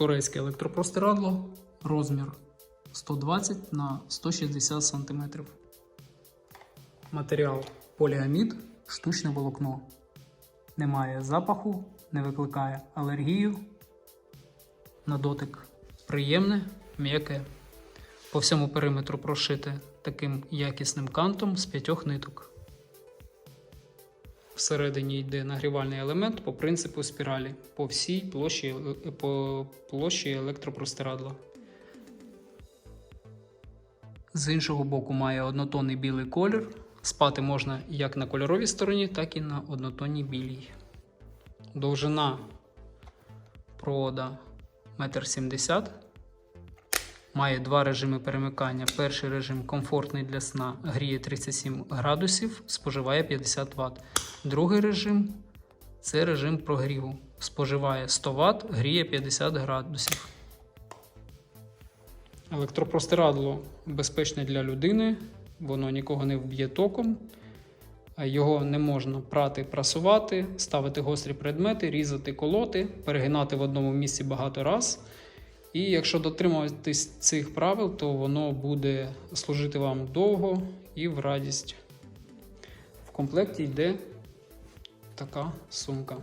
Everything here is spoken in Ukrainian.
турецьке електропростирадло, розмір 120 на 160 см. Матеріал поліамід, штучне волокно. Немає запаху, не викликає алергію. На дотик приємне, м'яке. По всьому периметру прошите таким якісним кантом з п'ятьох ниток. Всередині йде нагрівальний елемент по принципу спіралі по всій площі, е, по площі електропростирадла. З іншого боку має однотонний білий колір. Спати можна як на кольоровій стороні, так і на однотонній білій. Довжина провода 1,70 м. Має два режими перемикання. Перший режим комфортний для сна, гріє 37 градусів, споживає 50 Вт. Другий режим це режим прогріву. Споживає 100 Вт, гріє 50 градусів. Електропростирадло безпечне для людини, воно нікого не вб'є током. Його не можна прати, прасувати, ставити гострі предмети, різати, колоти, перегинати в одному місці багато раз. І якщо дотримуватись цих правил, то воно буде служити вам довго і в радість. В комплекті йде така сумка.